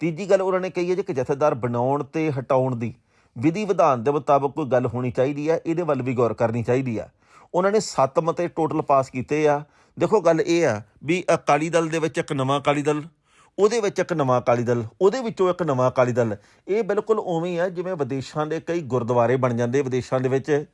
ਤੀਜੀ ਗੱਲ ਉਹਨਾਂ ਨੇ ਕਹੀ ਹੈ ਜੀ ਕਿ ਜਥੇਦਾਰ ਬਣਾਉਣ ਤੇ ਹਟਾਉਣ ਦੀ ਵਿਧੀ ਵਿਧਾਨ ਦੇ ਮੁਤਾਬਕ ਕੋਈ ਗੱਲ ਹੋਣੀ ਚਾਹੀਦੀ ਹੈ, ਇਹਦੇ ਵੱਲ ਵੀ ਗੌਰ ਕਰਨੀ ਚਾਹੀਦੀ ਆ ਉਹਨਾਂ ਨੇ 7 ਮਤੇ ਟੋਟਲ ਪਾਸ ਕੀਤੇ ਆ। ਦੇਖੋ ਗੱਲ ਇਹ ਆ ਵੀ ਅਕਾਲੀ ਦਲ ਦੇ ਵਿੱਚ ਇੱਕ ਨਵਾਂ ਅਕਾਲੀ ਦਲ, ਉਹਦੇ ਵਿੱਚ ਇੱਕ ਨਵਾਂ ਅਕਾਲੀ ਦਲ, ਉਹਦੇ ਵਿੱਚੋਂ ਇੱਕ ਨਵਾਂ ਅਕਾਲੀ ਦਲ। ਇਹ ਬਿਲਕੁਲ ਉਵੇਂ ਆ ਜਿਵੇਂ ਵਿਦੇਸ਼ਾਂ ਦੇ ਕਈ ਗੁਰਦੁਆਰੇ ਬਣ ਜਾਂਦੇ ਵਿਦੇਸ਼ਾਂ ਦੇ ਵਿੱਚ,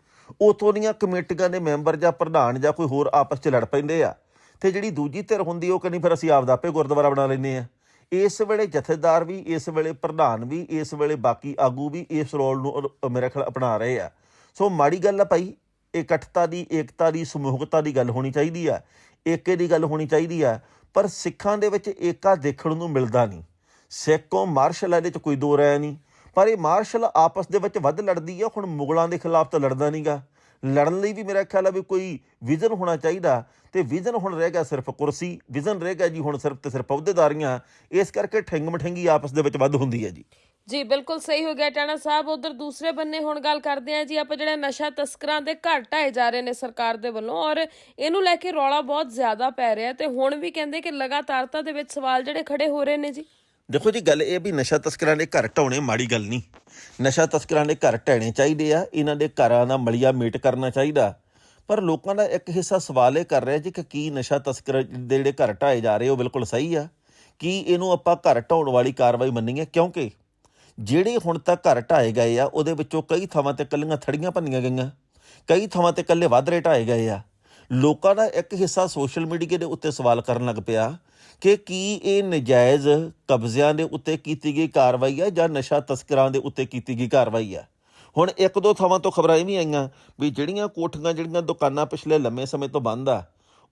ਉਥੋਂ ਦੀਆਂ ਕਮੇਟੀਆਂ ਦੇ ਮੈਂਬਰ ਜਾਂ ਪ੍ਰਧਾਨ ਜਾਂ ਕੋਈ ਹੋਰ ਆਪਸ 'ਚ ਲੜ ਪੈਂਦੇ ਆ। ਤੇ ਜਿਹੜੀ ਦੂਜੀ ਧਿਰ ਹੁੰਦੀ ਉਹ ਕਹਿੰਦੀ ਫਿਰ ਅਸੀਂ ਆਪਦਾ ਆਪੇ ਗੁਰਦੁਆਰਾ ਬਣਾ ਲੈਂਦੇ ਆ। ਇਸ ਵੇਲੇ ਜਥੇਦਾਰ ਵੀ, ਇਸ ਵੇਲੇ ਪ੍ਰਧਾਨ ਵੀ, ਇਸ ਵੇਲੇ ਬਾਕੀ ਆਗੂ ਵੀ ਇਸ ਰੋਲ ਨੂੰ ਮੇਰੇ ਖਿਆਲ ਅਪਣਾ ਰਹੇ ਆ। ਸੋ ਮਾੜੀ ਗੱਲ ਆ ਭਾਈ, ਇਕੱਠਤਾ ਦੀ, ਏਕਤਾ ਦੀ, ਸਮੂਹਕਤਾ ਦੀ ਗੱਲ ਹੋਣੀ ਚਾਹੀਦੀ ਆ। ਏਕੇ ਦੀ ਗੱਲ ਹੋਣੀ ਚਾਹੀਦੀ ਆ, ਪਰ ਸਿੱਖਾਂ ਦੇ ਵਿੱਚ ਏਕਾ ਦੇਖਣ ਨੂੰ ਮਿਲਦਾ ਨਹੀਂ। ਸਿੱਖੋਂ ਮਾਰਸ਼ਲ ਇਹਦੇ ਚ ਕੋਈ ਦੋ ਰਾਇ ਨਹੀਂ। ਪਰ ਇਹ ਮਾਰਸ਼ਲ ਆਪਸ ਦੇ ਵਿੱਚ ਵੱਧ ਲੜਦੀ ਆ, ਹੁਣ ਮੁਗਲਾਂ ਦੇ ਖਿਲਾਫ ਤਾਂ ਲੜਦਾ ਨਹੀਂਗਾ ਲੜਨ ਲਈ ਵੀ ਮੇਰਾ ਖਿਆਲ ਆ ਵੀ ਕੋਈ ਵਿਜ਼ਨ ਹੋਣਾ ਚਾਹੀਦਾ ਤੇ ਵਿਜ਼ਨ ਹੁਣ ਰਹਿ ਗਿਆ ਸਿਰਫ ਕੁਰਸੀ, ਵਿਜ਼ਨ ਰਹਿ ਗਿਆ ਜੀ ਹੁਣ ਸਿਰਫ ਤੇ ਸਿਰਫ ਅਹੁਦੇਦਾਰੀਆਂ, ਇਸ ਕਰਕੇ ਠਿੰਗ ਮਠਿੰਗੀ ਆਪਸ ਦੇ ਵਿੱਚ ਵੱਧ ਹੁੰਦੀ ਹੈ ਜੀ। ਜੀ, ਬਿਲਕੁਲ ਸਹੀ ਹੋ ਗਿਆ ਟਾਣਾ ਸਾਹਿਬ, ਉਧਰ ਦੂਸਰੇ ਬੰਨੇ ਹੁਣ ਗੱਲ ਕਰਦੇ ਹਾਂ ਜੀ, ਆਪਾਂ ਜਿਹੜਾ ਨਸ਼ਾ ਤਸਕਰਾਂ ਦੇ ਘਰ ਢਾਏ ਜਾ ਰਹੇ ਨੇ ਸਰਕਾਰ ਦੇ ਵੱਲੋਂ ਔਰ ਇਹਨੂੰ ਲੈ ਕੇ ਰੌਲਾ ਬਹੁਤ ਜ਼ਿਆਦਾ ਪੈ ਰਿਹਾ ਤੇ ਹੁਣ ਵੀ ਕਹਿੰਦੇ ਕਿ ਲਗਾਤਾਰਤਾ ਦੇ ਵਿੱਚ ਸਵਾਲ ਜਿਹੜੇ ਖੜੇ ਹੋ ਰਹੇ ਨੇ ਜੀ। ਦੇਖੋ ਜੀ, ਗੱਲ ਇਹ ਵੀ ਨਸ਼ਾ ਤਸਕਰਾਂ ਦੇ ਘਰ ਢਾਉਣੇ ਮਾੜੀ ਗੱਲ ਨਹੀਂ। ਨਸ਼ਾ ਤਸਕਰਾਂ ਦੇ ਘਰ ਢਹਿਣੇ ਚਾਹੀਦੇ ਆ, ਇਹਨਾਂ ਦੇ ਘਰਾਂ ਦਾ ਮਲੀਆ ਮੀਟ ਕਰਨਾ ਚਾਹੀਦਾ। ਪਰ ਲੋਕਾਂ ਦਾ ਇੱਕ ਹਿੱਸਾ ਸਵਾਲ ਇਹ ਕਰ ਰਿਹਾ ਜੀ ਕਿ ਕੀ ਨਸ਼ਾ ਤਸਕਰ ਦੇ ਜਿਹੜੇ ਘਰ ਢਾਏ ਜਾ ਰਹੇ, ਉਹ ਬਿਲਕੁਲ ਸਹੀ ਆ? ਕੀ ਇਹਨੂੰ ਆਪਾਂ ਘਰ ਢਾਉਣ ਵਾਲੀ ਕਾਰਵਾਈ ਮੰਨੀਏ? ਕਿਉਂਕਿ ਜਿਹੜੇ ਹੁਣ ਤੱਕ ਘਰ ਢਾਏ ਗਏ ਆ, ਉਹਦੇ ਵਿੱਚੋਂ ਕਈ ਥਾਵਾਂ ਤੇ ਕੱਲੀਆਂ ਥੜੀਆਂ ਭੰਨੀਆਂ ਗਈਆਂ। ਕਈ ਥਾਵਾਂ ਤੇ ਕੱਲੇ ਵਾਧਰੇ ਢਾਏ ਗਏ ਆ। ਲੋਕਾਂ ਦਾ ਇੱਕ ਹਿੱਸਾ ਸੋਸ਼ਲ ਮੀਡੀਆ ਦੇ ਉੱਤੇ ਸਵਾਲ ਕਰਨ ਲੱਗ ਪਿਆ ਕਿ ਕੀ ਇਹ ਨਜਾਇਜ਼ ਕਬਜ਼ਿਆਂ ਦੇ ਉੱਤੇ ਕੀਤੀ ਗਈ ਕਾਰਵਾਈ ਆ ਜਾਂ ਨਸ਼ਾ ਤਸਕਰਾਂ ਦੇ ਉੱਤੇ ਕੀਤੀ ਗਈ ਕਾਰਵਾਈ ਆ? ਹੁਣ ਇੱਕ ਦੋ ਥਾਵਾਂ ਤੋਂ ਖਬਰਾਂ ਇਹ ਵੀ ਆਈਆਂ ਵੀ ਜਿਹੜੀਆਂ ਕੋਠੀਆਂ, ਜਿਹੜੀਆਂ ਦੁਕਾਨਾਂ ਪਿਛਲੇ ਲੰਮੇ ਸਮੇਂ ਤੋਂ ਬੰਦ ਆ,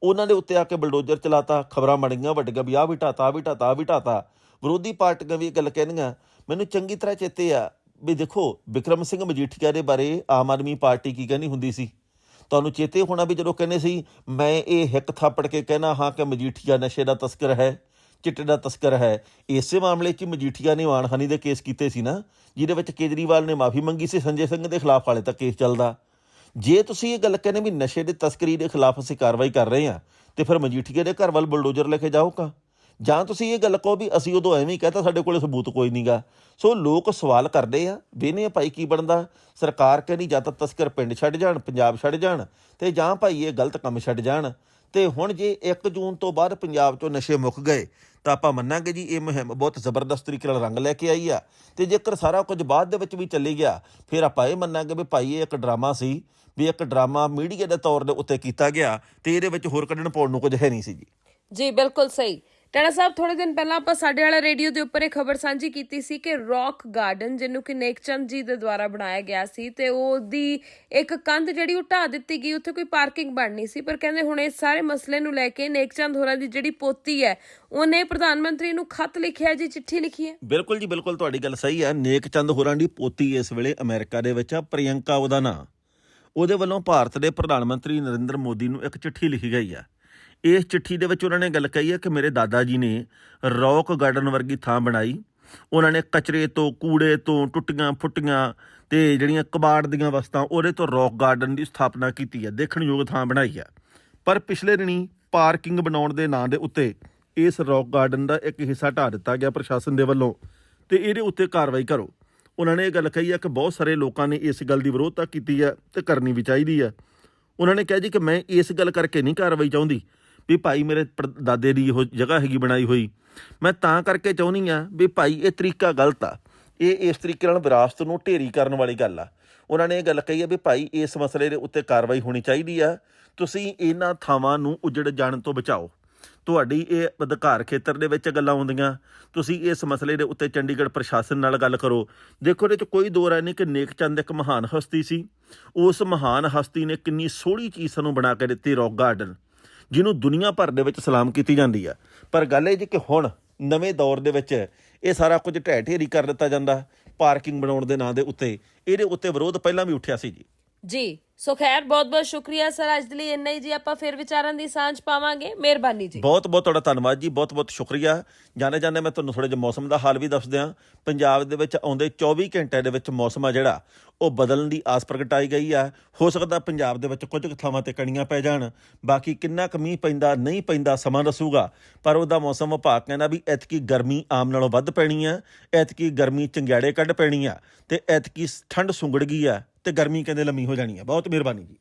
ਉਹਨਾਂ ਦੇ ਉੱਤੇ ਆ ਕੇ ਬਲਡੋਜ਼ਰ ਚਲਾਤਾ, ਖਬਰਾਂ ਮੜੀਆਂ ਵੱਡੀਆਂ ਵੀ ਆਹ ਵੀ ਢਾਤਾ, ਆਹ ਵੀ ਢਾਤਾ, ਆਹ ਵੀ ਢਾਤਾ। ਵਿਰੋਧੀ ਪਾਰਟੀਆਂ ਵੀ ਇਹ ਗੱਲ ਕਹਿਣੀਆਂ ਮੈਨੂੰ ਚੰਗੀ ਤਰ੍ਹਾਂ ਚੇਤੇ ਆ ਵੀ ਦੇਖੋ, ਵਿਕਰਮ ਸਿੰਘ ਮਜੀਠੀਆ ਦੇ ਬਾਰੇ ਆਮ ਆਦਮੀ ਪਾਰਟੀ ਕੀ ਕਹਿੰਦੀ ਹੁੰਦੀ ਸੀ? ਤੁਹਾਨੂੰ ਚੇਤੇ ਹੋਣਾ ਵੀ ਜਦੋਂ ਕਹਿੰਦੇ ਸੀ, ਮੈਂ ਇਹ ਹਿੱਕ ਥਾਪੜ ਕੇ ਕਹਿਣਾ ਹਾਂ ਕਿ ਮਜੀਠੀਆ ਨਸ਼ੇ ਦਾ ਤਸਕਰ ਹੈ, ਚਿੱਟੇ ਦਾ ਤਸਕਰ ਹੈ। ਇਸੇ ਮਾਮਲੇ 'ਚ ਮਜੀਠੀਆ ਨੇ ਮਾਨਹਾਨੀ ਦੇ ਕੇਸ ਕੀਤੇ ਸੀ ਨਾ, ਜਿਹਦੇ ਵਿੱਚ ਕੇਜਰੀਵਾਲ ਨੇ ਮਾਫੀ ਮੰਗੀ ਸੀ ਸੰਜੇ ਸਿੰਘ ਦੇ ਖਿਲਾਫ ਹਾਲੇ ਤੱਕ ਕੇਸ ਚੱਲਦਾ। ਜੇ ਤੁਸੀਂ ਇਹ ਗੱਲ ਕਹਿੰਦੇ ਵੀ ਨਸ਼ੇ ਦੇ ਤਸਕਰੀ ਦੇ ਖਿਲਾਫ ਅਸੀਂ ਕਾਰਵਾਈ ਕਰ ਰਹੇ ਹਾਂ, ਤੇ ਫਿਰ ਮਜੀਠੀਆ ਦੇ ਘਰ ਵੱਲ ਬੁਲਡੋਜ਼ਰ ਲੈ ਕੇ ਜਾਓਗਾ। ਜਾਂ ਤੁਸੀਂ ਇਹ ਗੱਲ ਕਹੋ ਵੀ ਅਸੀਂ ਉਦੋਂ ਐਵੇਂ ਹੀ ਕਹਤਾ, ਸਾਡੇ ਕੋਲੇ ਸਬੂਤ ਕੋਈ ਨਹੀਂਗਾ ਸੋ ਲੋਕ ਸਵਾਲ ਕਰਦੇ ਆ ਵੇਨੇ ਭਾਈ ਕੀ ਬਣਦਾ? ਸਰਕਾਰ ਕਹਿੰਦੀ ਜਾਂ ਤਾਂ ਤਸਕਰ ਪਿੰਡ ਛੱਡ ਜਾਣ, ਪੰਜਾਬ ਛੱਡ ਜਾਣ, ਤੇ ਜਾਂ ਭਾਈ ਇਹ ਗਲਤ ਕੰਮ ਛੱਡ ਜਾਣ। ਤੇ ਹੁਣ ਜੇ 1 ਜੂਨ ਤੋਂ ਬਾਅਦ ਪੰਜਾਬ 'ਚੋਂ ਨਸ਼ੇ ਮੁੱਕ ਗਏ, ਤਾਂ ਆਪਾਂ ਮੰਨਾਂਗੇ ਜੀ, ਇਹ ਮੁਹਿੰਮ ਬਹੁਤ ਜ਼ਬਰਦਸਤ ਤਰੀਕੇ ਨਾਲ ਰੰਗ ਲੈ ਕੇ ਆਈ ਆ। ਤੇ ਜੇਕਰ ਸਾਰਾ ਕੁਝ ਬਾਅਦ ਦੇ ਵਿੱਚ ਵੀ ਚੱਲੀ ਗਿਆ, ਫਿਰ ਆਪਾਂ ਇਹ ਮੰਨਾਂਗੇ ਵੀ ਭਾਈ ਇਹ ਇੱਕ ਡਰਾਮਾ ਸੀ, ਵੀ ਇੱਕ ਡਰਾਮਾ ਮੀਡੀਆ ਦੇ ਤੌਰ ਦੇ ਉੱਤੇ ਕੀਤਾ ਗਿਆ, ਤੇ ਇਹਦੇ ਵਿੱਚ ਹੋਰ ਕੱਢਣ ਪਾਉਣ ਨੂੰ ਕੁਝ ਹੈ ਨਹੀਂ ਸੀ ਜੀ। ਜੀ, ਬਿਲਕੁਲ ਸਹੀ। ਟਾਣਾ ਸਾਹਿਬ ਥੋੜੇ ਦਿਨ ਪਹਿਲਾਂ ਆਪਾਂ ਸਾਡੇ ਵਾਲਾ ਰੇਡੀਓ ਦੇ ਉੱਪਰ ਇਹ ਖਬਰ ਸਾਂਝੀ ਕੀਤੀ ਸੀ ਕਿ ਰੌਕ ਗਾਰਡਨ, ਜਿਹਨੂੰ ਕਿ ਨੇਕਚੰਦ ਜੀ ਦੇ ਦੁਆਰਾ ਬਣਾਇਆ ਗਿਆ ਸੀ ਤੇ ਉਹਦੀ ਇੱਕ ਕੰਧ ਜਿਹੜੀ ਉਹ ਢਾਹ ਦਿੱਤੀ ਗਈ, ਉੱਥੇ ਕੋਈ ਪਾਰਕਿੰਗ ਬਣਨੀ ਸੀ। ਪਰ ਕਹਿੰਦੇ ਹੁਣ ਇਸ ਸਾਰੇ ਮਸਲੇ ਨੂੰ ਲੈ ਕੇ ਨੇਕਚੰਦ ਹੋਰਾਂ ਦੀ ਜਿਹੜੀ ਪੋਤੀ ਹੈ, ਉਹਨੇ ਪ੍ਰਧਾਨ ਮੰਤਰੀ ਨੂੰ ਖਤ ਲਿਖਿਆ ਜੀ, ਚਿੱਠੀ ਲਿਖੀ ਹੈ। ਬਿਲਕੁਲ ਜੀ, ਬਿਲਕੁਲ ਤੁਹਾਡੀ ਗੱਲ ਸਹੀ ਹੈ। ਨੇਕਚੰਦ ਹੋਰਾਂ ਦੀ ਪੋਤੀ ਇਸ ਵੇਲੇ ਅਮਰੀਕਾ ਦੇ ਵਿੱਚ ਆ, ਪ੍ਰਿਯੰਕਾ ਉਹਦਾ ਨਾਂ। ਉਹਦੇ ਵੱਲੋਂ ਭਾਰਤ ਦੇ ਪ੍ਰਧਾਨ ਮੰਤਰੀ ਨਰਿੰਦਰ ਮੋਦੀ ਨੂੰ ਇੱਕ ਚਿੱਠੀ ਲਿਖੀ ਗਈ ਆ। ਇਸ ਚਿੱਠੀ ਦੇ ਵਿੱਚ ਉਹਨਾਂ ਨੇ ਗੱਲ ਕਹੀ ਹੈ ਕਿ ਮੇਰੇ ਦਾਦਾ ਜੀ ਨੇ ਰੌਕ ਗਾਰਡਨ ਵਰਗੀ ਥਾਂ ਬਣਾਈ। ਉਹਨਾਂ ਨੇ ਕਚਰੇ ਤੋਂ, ਕੂੜੇ ਤੋਂ, ਟੁੱਟੀਆਂ, ਫੁੱਟੀਆਂ ਤੇ ਜਿਹੜੀਆਂ ਕਬਾੜ ਦੀਆਂ ਵਸਤਾਂ, ਉਹਦੇ ਤੋਂ ਰੌਕ ਗਾਰਡਨ ਦੀ ਸਥਾਪਨਾ ਕੀਤੀ ਹੈ। ਦੇਖਣਯੋਗ ਥਾਂ ਬਣਾਈ ਹੈ। ਪਰ ਪਿਛਲੇ ਦਿਨੀ ਪਾਰਕਿੰਗ ਬਣਾਉਣ ਦੇ ਨਾਂ ਦੇ ਉੱਤੇ ਇਸ ਰੌਕ ਗਾਰਡਨ ਦਾ ਇੱਕ ਹਿੱਸਾ ਢਾ ਦਿੱਤਾ ਗਿਆ ਪ੍ਰਸ਼ਾਸਨ ਦੇ ਵੱਲੋਂ ਤੇ ਇਹਦੇ ਉੱਤੇ ਕਾਰਵਾਈ ਕਰੋ। ਉਹਨਾਂ ਨੇ ਇਹ ਗੱਲ ਕਹੀ ਹੈ ਕਿ ਬਹੁਤ ਸਾਰੇ ਲੋਕਾਂ ਨੇ ਇਸ ਗੱਲ ਦੀ ਵਿਰੋਧਤਾ ਕੀਤੀ ਹੈ ਤੇ ਕਰਨੀ ਵੀ ਚਾਹੀਦੀ ਹੈ। ਉਹਨਾਂ ਨੇ ਕਿਹਾ ਜੀ ਕਿ ਮੈਂ ਇਸ ਗੱਲ ਕਰਕੇ ਨਹੀਂ ਕਾਰਵਾਈ ਚਾਹੁੰਦੀ ਵੀ ਭਾਈ ਮੇਰੇ ਪਰ- ਦਾਦੇ ਦੀ ਉਹ ਜਗ੍ਹਾ ਹੈਗੀ ਬਣਾਈ ਹੋਈ। ਮੈਂ ਤਾਂ ਕਰਕੇ ਚਾਹੁੰਦੀ ਆ ਵੀ ਭਾਈ ਇਹ ਤਰੀਕਾ ਗਲਤ ਆ। ਇਹ ਇਸ ਤਰੀਕੇ ਨਾਲ ਵਿਰਾਸਤ ਨੂੰ ਢੇਰੀ ਕਰਨ ਵਾਲੀ ਗੱਲ ਆ। ਉਹਨਾਂ ਨੇ ਇਹ ਗੱਲ ਕਹੀ ਹੈ ਵੀ ਭਾਈ ਇਸ ਮਸਲੇ ਦੇ ਉੱਤੇ ਕਾਰਵਾਈ ਹੋਣੀ ਚਾਹੀਦੀ ਆ। ਤੁਸੀਂ ਇਹਨਾਂ ਥਾਵਾਂ ਨੂੰ ਉਜੜ ਜਾਣ ਤੋਂ ਬਚਾਓ। ਤੁਹਾਡੀ ਇਹ ਅਧਿਕਾਰ ਖੇਤਰ ਦੇ ਵਿੱਚ ਗੱਲਾਂ ਆਉਂਦੀਆਂ। ਤੁਸੀਂ ਇਸ ਮਸਲੇ ਦੇ ਉੱਤੇ ਚੰਡੀਗੜ੍ਹ ਪ੍ਰਸ਼ਾਸਨ ਨਾਲ ਗੱਲ ਕਰੋ। ਦੇਖੋ, ਇਹਦੇ ਚ ਕੋਈ ਦੋ ਰਾਏ ਨਹੀਂ ਕਿ ਨੇਕ ਚੰਦ ਇੱਕ ਮਹਾਨ ਹਸਤੀ ਸੀ। ਉਸ ਮਹਾਨ ਹਸਤੀ ਨੇ ਕਿੰਨੀ ਸੋਹਣੀ ਚੀਜ਼ ਸਾਨੂੰ ਬਣਾ ਕੇ ਦਿੱਤੀ, ਰੌਕ ਗਾਰਡਨ। ਜਿਹਨੂੰ ਦੁਨੀਆ ਭਰ ਦੇ ਵਿੱਚ ਸਲਾਮ ਕੀਤੀ ਜਾਂਦੀ ਆ। ਪਰ ਗੱਲ ਇਹ ਜੀ ਕਿ ਹੁਣ ਨਵੇਂ ਦੌਰ ਦੇ ਵਿੱਚ ਇਹ ਸਾਰਾ ਕੁਝ ਢਹਿ ਢੇਰੀ ਕਰ ਦਿੱਤਾ ਜਾਂਦਾ, ਪਾਰਕਿੰਗ ਬਣਾਉਣ ਦੇ ਨਾਂ ਦੇ ਉੱਤੇ। ਇਹਦੇ ਉੱਤੇ ਵਿਰੋਧ ਪਹਿਲਾਂ ਵੀ ਉੱਠਿਆ ਸੀ ਜੀ। ਜੀ। ਸੋ ਖੈਰ, ਬਹੁਤ ਬਹੁਤ ਸ਼ੁਕਰੀਆ ਸਰ, ਅੱਜ ਦੇ ਲਈ ਇੰਨਾ ਹੀ ਜੀ, ਆਪਾਂ ਫਿਰ ਵਿਚਾਰਾਂ ਦੀ ਸਾਂਝ ਪਾਵਾਂਗੇ। ਮਿਹਰਬਾਨੀ ਜੀ। ਬਹੁਤ ਬਹੁਤ ਤੁਹਾਡਾ ਧੰਨਵਾਦ ਜੀ, ਬਹੁਤ ਬਹੁਤ ਸ਼ੁਕਰੀਆ। ਜਾਣੇ ਜਾਣੇ ਮੈਂ ਤੁਹਾਨੂੰ ਥੋੜੇ ਜਿਹਾ ਮੌਸਮ ਦਾ ਹਾਲ ਵੀ ਦੱਸ ਦਿਆਂ ਪੰਜਾਬ ਦੇ ਵਿੱਚ ਆਉਂਦੇ 24 ਘੰਟਿਆਂ ਦੇ ਵਿੱਚ ਮੌਸਮ ਆ ਜਿਹੜਾ, ਉਹ ਬਦਲਣ ਦੀ ਆਸ ਪ੍ਰਗਟਾਈ ਗਈ ਆ। ਹੋ ਸਕਦਾ ਪੰਜਾਬ ਦੇ ਵਿੱਚ ਕੁਝ ਕੁ ਥਾਵਾਂ ਤੇ ਕਣੀਆਂ ਪੈ ਜਾਣ, ਬਾਕੀ ਕਿੰਨਾ ਕੁ ਮੀਂਹ ਪੈਂਦਾ, ਨਹੀਂ ਪੈਂਦਾ ਸਮਾਂ ਦੱਸੂਗਾ। ਪਰ ਉਹਦਾ ਮੌਸਮ ਵਿਭਾਗ ਕਹਿੰਦਾ ਵੀ ਐਤਕੀ ਗਰਮੀ ਆਮ ਨਾਲੋਂ ਵੱਧ ਪੈਣੀ ਆ, ਐਤਕੀ ਗਰਮੀ ਚੰਗਿਆੜੇ ਕੱਢ ਪੈਣੀ ਆ, ਤੇ ਐਤਕੀ ਠੰਡ ਸੁੰਗੜ ਗਈ ਆ, ਤੇ ਗਰਮੀ ਕਹਿੰਦੇ ਲੰਮੀ ਹੋ ਜਾਣੀ ਆ। ਬਹੁਤ ਬਹੁਤ ਮਿਹਰਬਾਨੀ ਜੀ।